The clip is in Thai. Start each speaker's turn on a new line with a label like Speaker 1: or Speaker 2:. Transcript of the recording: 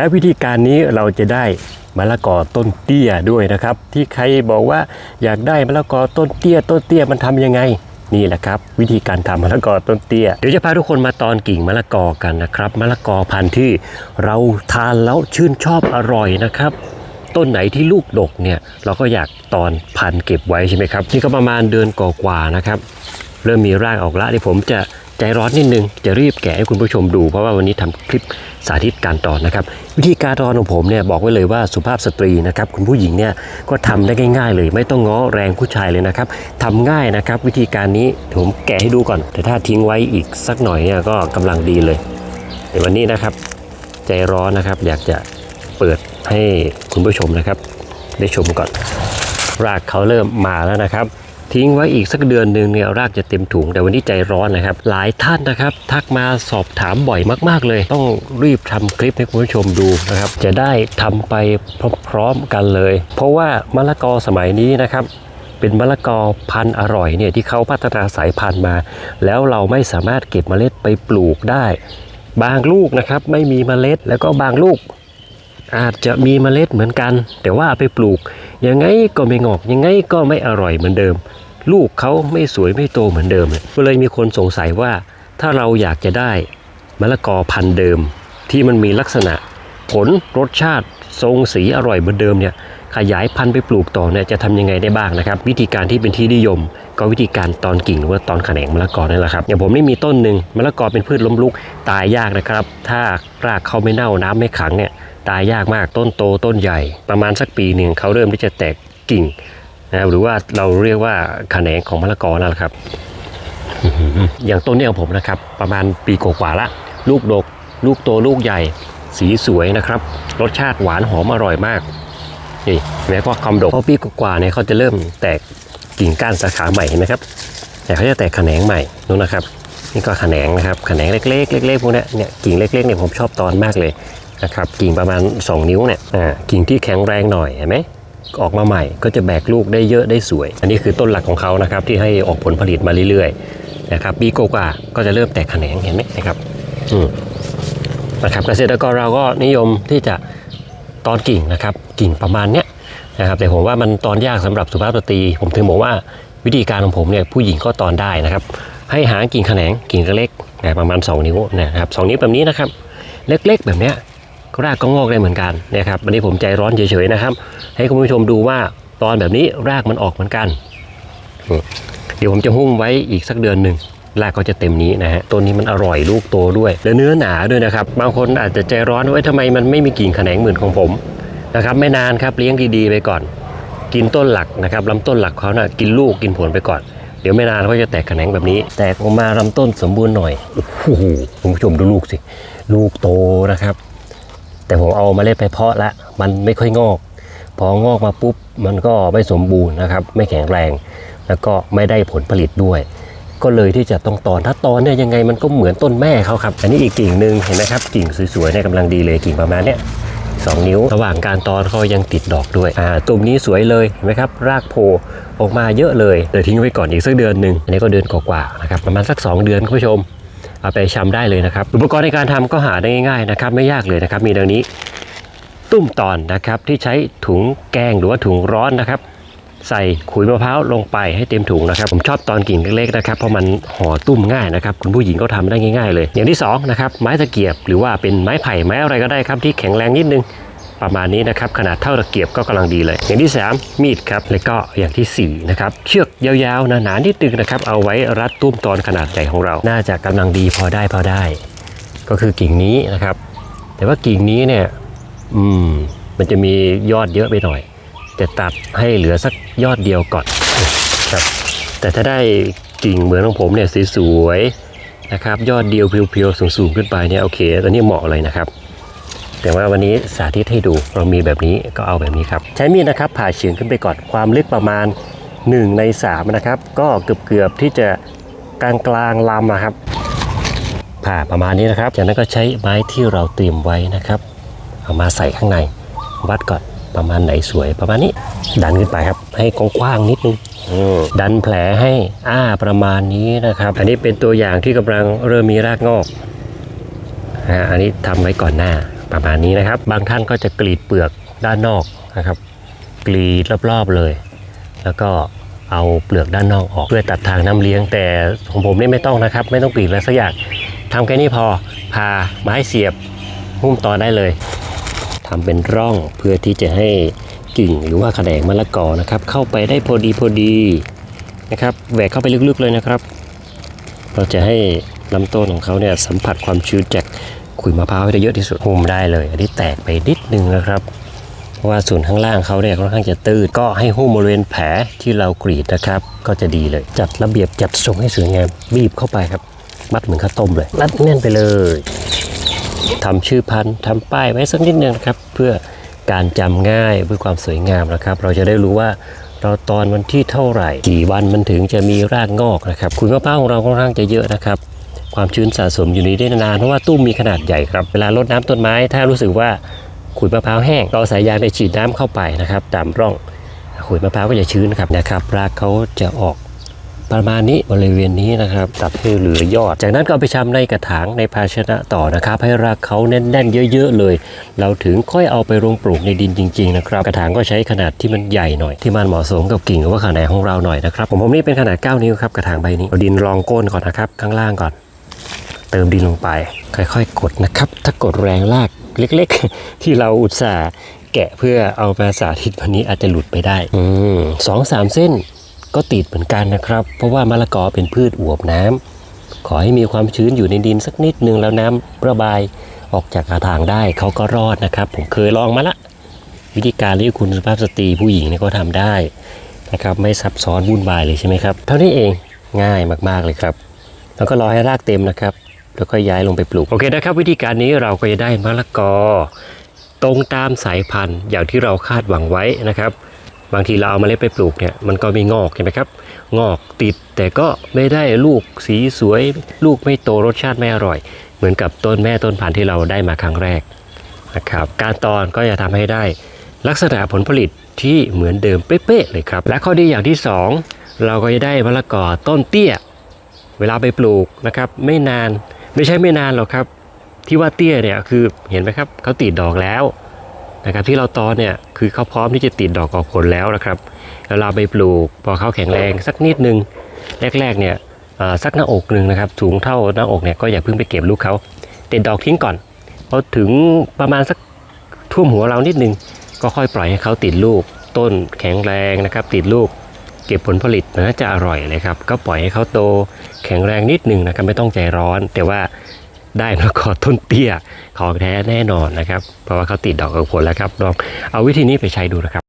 Speaker 1: และวิธีการนี้เราจะได้มะละกอต้นเตี้ยด้วยนะครับ ที่ใครบอกว่าอยากได้มะละกอต้นเตี้ย ต้นเตี้ยมันทำยังไงนี่แหละครับ วิธีการทำมะละกอต้นเตี้ยเดี๋ยวจะพาทุกคนมาตอนกิ่งมะละกอกันนะครับมะละกอพันธุ์ที่เราทานแล้วชื่นชอบอร่อยนะครับ ต้นไหนที่ลูกดกเนี่ยเราก็อยากตอนพันเก็บไว้ใช่ไหมครับนี่ก็ประมาณเดือนกว่าๆนะครับ เริ่มมีรากออกละที่ผมจะ ใจร้อนนิดนึงจะรีบแกะให้คุณผู้ชมดูเพราะว่าวันนี้ทำคลิปสาธิตการตอนนะครับ วิธีการตอนของผมเนี่ยบอกไว้เลยว่าสุภาพสตรีนะครับคุณผู้หญิงเนี่ยก็ทำได้ง่ายๆเลย ไม่ต้องง้อแรงผู้ชายเลยนะครับทำง่ายนะครับ วิธีการนี้ผมแกะให้ดูก่อน แต่ถ้าทิ้งไว้อีกสักหน่อยเนี่ยก็กำลังดีเลยในวันนี้นะครับ ใจร้อนนะครับอยากจะเปิดให้คุณผู้ชมนะครับ ได้ชมก่อน รากเขาเริ่มมาแล้วนะครับ ทิ้งไว้อีกสักเดือนหนึ่งเนี่ยรากจะเต็มถุง แต่วันนี้ใจร้อนนะครับ หลายท่านนะครับ ทักมาสอบถามบ่อยมากๆเลย ต้องรีบทำคลิปให้คุณผู้ชมดูนะครับ จะได้ทำไปพร้อมๆกันเลย เพราะว่ามะละกอสมัยนี้นะครับเป็นมะละกอพันธุ์อร่อยเนี่ยที่เขาพัฒนาสายพันธุ์มา แล้วเราไม่สามารถเก็บเมล็ดไปปลูกได้ บางลูกนะครับไม่มีเมล็ดแล้วก็บางลูก อาจจะมีเมล็ดเหมือนกัน แต่ว่าไปปลูก ยังไงก็ไม่งอก ยังไงก็ไม่อร่อยเหมือนเดิม ลูกเขาไม่สวยไม่โตเหมือนเดิมเลยก็เลยมีคนสงสัยว่าถ้าเราอยากจะได้มะละกอพันธุ์เดิม ที่มันมีลักษณะ ผลรสชาติทรงสีอร่อยเหมือนเดิมเนี่ยขยายพันธุ์ไปปลูกต่อเนี่ยจะทำยังไงได้บ้างนะครับ วิธีการที่เป็นที่นิยม ก็วิธีการตอนกิ่งหรือว่าตอนแขนงมะละกอนั่นแหละครับอย่างผมนี่มีต้นหนึ่งมะละกอเป็นพืชล้มลุกตายยากนะครับ ถ้ารากเขาไม่เน่าน้ำไม่ขังเนี่ย ตายยากมากต้นโตต้นใหญ่ ประมาณสักปีหนึ่งเขาเริ่มที่จะแตกกิ่งนะครับหรือว่าเราเรียกว่าแขนงของมะละกอนั่นแหละครับ อย่างต้นนี้ของผมนะครับ ประมาณปีกว่าๆละ ลูกดก ลูกโตลูกใหญ่ สีสวยนะครับ รสชาติหวานหอมอร่อยมากนี่แม้ว่าความดกพอปีกว่าๆเนี่ยเขาจะเริ่มแตกกิ่งก้านสาขาใหม่เห็นไหมครับ แต่เขาจะแตกแขนงใหม่นู้นนะครับ นี่ก็แขนงนะครับแขนงเล็กๆเล็กๆพวกนี้เนี่ยกิ่งเล็กๆเนี่ยผมชอบตอนมากเลย นะครับกิ่งประมาณ 2 นิ้วเนี่ยกิ่งที่แข็งแรงหน่อยเห็นไหมออกมาใหม่ก็จะแบกลูกได้เยอะได้สวย อันนี้คือต้นหลักของเขานะครับที่ให้ออกผลผลิตมาเรื่อยๆนะครับปีกว่าก็จะเริ่มแตกแขนงเห็นไหมนะครับอืมนะครับเกษตรกรเราก็นิยมที่จะตอนกิ่งนะครับกิ่งประมาณเนี้ยนะครับแต่ผมว่ามันตอนยากสำหรับสุภาพสตรี ผมถึงบอกว่าวิธีการของผมเนี่ยผู้หญิงก็ตอนได้นะครับ ให้หากิ่งแขนงกิ่งเล็กๆประมาณ 2 นิ้วนะครับสนิ้วแบบนี้นะครับ เล็กๆแบบเนี้ย รากก็งอกได้เหมือนกันนะครับวันนี้ผมใจร้อนเฉยๆนะครับ ให้คุณผู้ชมดูว่าตอนแบบนี้รากมันออกเหมือนกัน เดี๋ยวผมจะหุ้มไว้อีกสักเดือนหนึ่งรากก็จะเต็มนี้นะฮะต้นนี้มันอร่อยลูกโตด้วยและเนื้อหนาด้วยนะครับ บางคนอาจจะใจร้อนว่าทำไมมันไม่มีกิ่งแขนงเหมือนของผมนะครับ ไม่นานครับเลี้ยงดีๆไปก่อน กินต้นหลักนะครับลำต้นหลักเขานะ่ะกินลูกกินผลไปก่อน เดี๋ยวไม่นานเขาจะแตกแขนงแบบนี้ แตกออกมาลำต้นสมบูรณ์หน่อยโอ้โหคุณผู้ชมดูลูกสิ ลูกโตนะครับ แต่ผมเอามาเล็ดไปเพาะละมันไม่ค่อยงอก พองอกมาปุ๊บมันก็ไม่สมบูรณ์นะครับ ไม่แข็งแรง แล้วก็ไม่ได้ผลผลิตด้วย ก็เลยที่จะต้องตอนถ้าตอนเนี่ยยังไงมันก็เหมือนต้นแม่เขาครับ อันนี้อีกกิ่งหนึ่งเห็นไหมครับกิ่งสวยๆเนี่ยกำลังดีเลยกิ่งประมาณเนี้ยสองนิ้ว ระหว่างการตอนเขายังติดดอกด้วยอ่าตุ่มนี้สวยเลยเห็นไหมครับ รากโผล่ออกมาเยอะเลยเดี๋ยวทิ้งไว้ก่อนอีกสักเดือนหนึ่งอันนี้ก็เดือนกว่าๆนะครับประมาณสัก 2 เดือนคุณผู้ชม เอาไปชำได้เลยนะครับ อุปกรณ์ในการทำก็หาได้ง่ายๆนะครับ ไม่ยากเลยนะครับ มีดังนี้ ตุ้มตอนนะครับที่ใช้ถุงแกงหรือว่าถุงร้อนนะครับ ใส่ขุยมะพร้าวลงไปให้เต็มถุงนะครับ ผมชอบตอนกิ่งเล็กๆนะครับเพราะมันห่อตุ้มง่ายนะครับ คุณผู้หญิงก็ทำได้ง่าย ๆ เลย อย่างที่สองนะครับไม้ตะเกียบหรือว่าเป็นไม้ไผ่ไม้อะไรก็ได้ครับที่แข็งแรงนิดนึง ประมาณนี้นะครับขนาดเท่าตะเกียบก็กำลังดีเลย อย่างที่สามมีดครับแล้วก็อย่างที่สี่นะครับเชือกยาวๆหนาๆนิดนึงนะครับเอาไว้รัดตุ้มตอนขนาดใหญ่ของเรา น่าจะกำลังดีพอได้พอได้ ก็คือกิ่งนี้นะครับ แต่ว่ากิ่งนี้เนี่ยอืมมันจะมียอดเยอะไปหน่อย จะตัดให้เหลือสักยอดเดียวก่อนครับแต่ถ้าได้กิ่งเหมือนของผมเนี่ยสวยๆนะครับยอดเดียวเพียวๆสูงๆขึ้นไปเนี่ยโอเคตอนนี้เหมาะเลยนะครับ แต่ว่าวันนี้สาธิตให้ดูเรามีแบบนี้ก็เอาแบบนี้ครับ ใช้มีดนะครับผ่าเฉียงขึ้นไปก่อนความลึกประมาณ 1 ใน 3 นะครับ ก็เกือบๆที่จะกลางกลางๆลำอะครับ ผ่าประมาณนี้นะครับ จากนั้นก็ใช้ไม้ที่เราเตรียมไว้นะครับ เอามาใส่ข้างในวัดก่อนประมาณไหนสวยประมาณนี้ ดันขึ้นไปครับ ให้กว้างๆนิดนึงอืมดันแผลให้อ้าประมาณนี้นะครับ อันนี้เป็นตัวอย่างที่กำลังเริ่มมีรากงอกอ่าอันนี้ทำไว้ก่อนหน้า ประมาณนี้นะครับ บางท่านก็จะกรีดเปลือกด้านนอกนะครับ กรีดรอบๆเลย แล้วก็เอาเปลือกด้านนอกออกเพื่อตัดทางน้ำเลี้ยง แต่ของผมนี่ไม่ต้องนะครับ ไม่ต้องกรีดอะไรสักอย่างทำแค่นี้พอพาไม้เสียบหุ้มต่อได้เลยทำเป็นร่องเพื่อที่จะให้กิ่งหรือว่าแขนงมะละกอนะครับ เข้าไปได้พอดีพอดีนะครับแหวกเข้าไปลึกๆเลยนะครับ เราจะให้ลำต้นของเขาเนี่ยสัมผัสความชื้นจาก ขุยมะพร้าวให้ได้เยอะที่สุดหุ้มได้เลย อันนี้แตกไปนิดนึงนะครับเพราะว่าส่วนข้างล่างเขาเนี่ยค่อนข้างจะตื้นก็ให้หุ้มบริเวณแผลที่เรากรีดนะครับ ก็จะดีเลย จัดระเบียบจัดทรงให้สวยงามบีบเข้าไปครับ มัดเหมือนข้าวต้มเลยรัดแน่นไปเลยทำชื่อพันธุ์ทำป้ายไว้สักนิดนึงนะครับ เพื่อการจำง่ายเพื่อความสวยงามนะครับ เราจะได้รู้ว่าเราตอนวันที่เท่าไหร่ กี่วันมันถึงจะมีรากงอกนะครับขุยมะพร้าวของเราค่อนข้างจะเยอะนะครับ ความชื้นสะสมอยู่ในได้นานเพราะว่าตุ้มมีขนาดใหญ่ครับ เวลารดน้ำต้นไม้ ถ้ารู้สึกว่าขุยมะพร้าวแห้งเราสายยางได้ฉีดน้ำเข้าไปนะครับตามร่องขุยมะพร้าวก็จะชื้นครับนะครับรากเขาจะออกประมาณนี้บริเวณนี้นะครับ ตัดให้เหลือยอด จากนั้นก็เอาไปชำในกระถางในภาชนะต่อนะครับ ให้รากเขาแน่นๆเยอะ ๆ เลย เราถึงค่อยเอาไปลงปลูกในดินจริง ๆ นะครับ กระถางก็ใช้ขนาดที่มันใหญ่หน่อย ที่มันเหมาะสมกับกิ่งหรือว่าขนาดของเราหน่อยนะครับผมผมนี่เป็นขนาด 9 นิ้วครับกระถางใบนี้เอาดินรองก้นก่อนนะครับข้างล่างก่อน เติมดินลงไป ค่อยๆ กดนะครับ ถ้ากดแรงลากเล็กๆ ที่เราอุตส่าห์แกะเพื่อเอามาสาธิตวันนี้อาจจะหลุดไปได้อืสองสามเส้นก็ติดเหมือนกันนะครับ เพราะว่ามะละกอเป็นพืชอวบน้ำขอให้มีความชื้นอยู่ในดินสักนิดนึงแล้วน้ำระบายออกจากกระถางได้เขาก็รอดนะครับ ผมเคยลองมาละ วิธีการที่คุณสุภาพสตรีผู้หญิงเนี่ยก็ทำได้นะครับไม่ซับซ้อนวุ่นวายเลยใช่ไหมครับ เท่านี้เองง่ายมากๆเลยครับ แล้วก็รอให้รากเต็มนะครับ แล้วก็ย้ายลงไปปลูก โอเคนะครับ วิธีการนี้เราก็จะได้มะละกอ ตรงตามสายพันธุ์อย่างที่เราคาดหวังไว้นะครับ บางทีเราเอามาเล็ดไปปลูกเนี่ยมันก็ไม่งอกใช่ไหมครับ งอกติดแต่ก็ไม่ได้ลูกสีสวย ลูกไม่โตรสชาติไม่อร่อย เหมือนกับต้นแม่ต้นพันธุ์ที่เราได้มาครั้งแรกนะครับการตอนก็จะทำให้ได้ลักษณะผลผลิตที่เหมือนเดิมเป๊ะๆเลยครับ และข้อดีอย่างที่สองเราก็จะได้มะละกอต้นเตี้ย เวลาไปปลูกนะครับ ไม่นาน ไม่ใช่ไม่นานหรอกครับ ที่ว่าเตี้ยเนี่ยคือเห็นไหมครับเขาติดดอกแล้วนะครับที่เราตอนเนี่ยคือเขาพร้อมที่จะติดดอกออกผลแล้วนะครับแล้วเราไปปลูกพอเขาแข็งแรงสักนิดนึงแรกๆเนี่ยสักหน้าอกหนึ่งนะครับสูงเท่าหน้าอกเนี่ยก็อย่าเพิ่งไปเก็บลูกเขาติดดอกทิ้งก่อนพอถึงประมาณสักท่วมหัวเรานิดนึงก็ค่อยปล่อยให้เขาติดลูก ต้นแข็งแรงนะครับ ติดลูก เก็บผลผลิตนะจะอร่อยเลยครับ ก็ปล่อยให้เขาโตแข็งแรงนิดหนึ่งนะครับไม่ต้องใจร้อน แต่ว่าได้มะกอต้นเตี้ยของแท้แน่นอนนะครับ เพราะว่าเขาติดดอกออกผลแล้วครับลองเอาวิธีนี้ไปใช้ดูนะครับ